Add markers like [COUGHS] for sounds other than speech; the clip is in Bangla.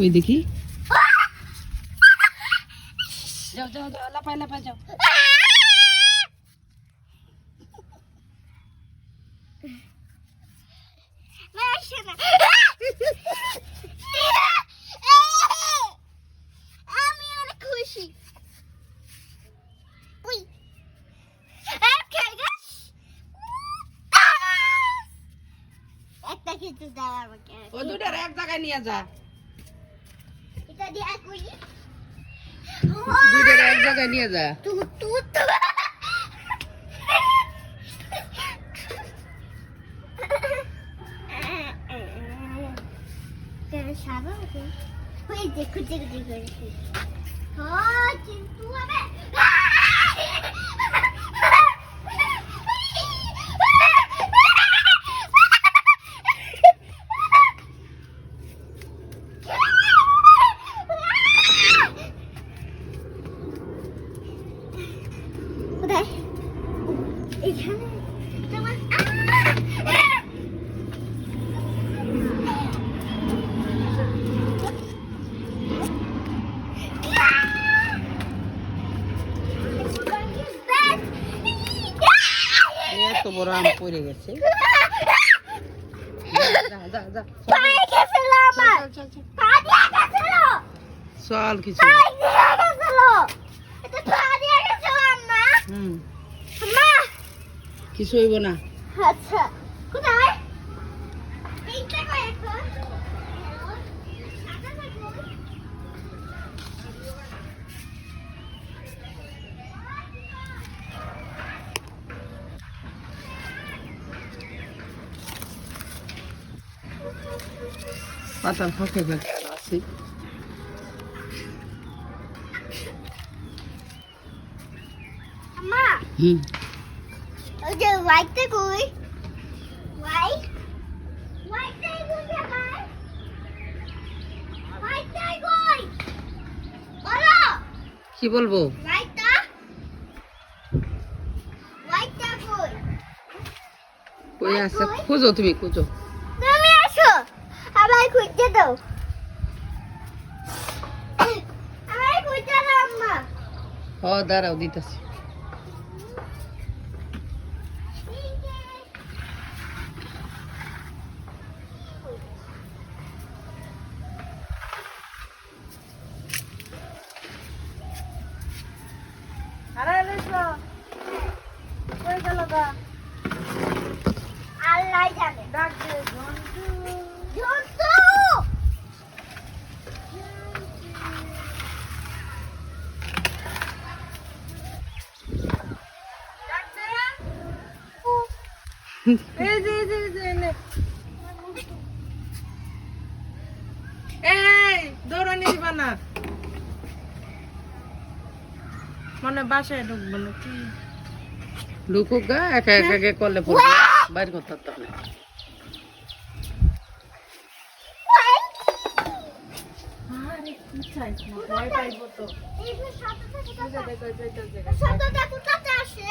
ওই দেখি? যাও যাও যাও লাফাই লাফাই যাও। খুশি। একটা কিছু ও দুটার এক জায়গায় নিয়ে যা। কই এক জায়গায় নিয়ে যা ওই দেখো দেখো দেখো হ্যাঁ কিন্তু হবে এখানে তোমার এত বড় আম পড়ে গেছে যা যা যা পায়ে গেছিল আমার চল চল পা দিয়ে গেছিল চল কিছু কিছু হইব না। আচ্ছা কোথায়? পাতার ফাঁকে ফাঁকে আছে। আমার হোয়াইটটা কই বলো কি বলব? কই আছে খুঁজো তুমি খুঁজো। তুমি আসো। আবার খুঁজতে দাও। [COUGHS] আবার খুঁজতে দাও আম্মা। হ দাঁড়াও দিতেছি। আল্লাহ জানে। জন্তু এই দৌড়ানি দিবা না। মনে বাসায় ঢুকবো না কি ঢুকুক গা একা একা একা করলে পড়বে। বাইর করতে পারতাম না শব্দটা কোথাতে আসে।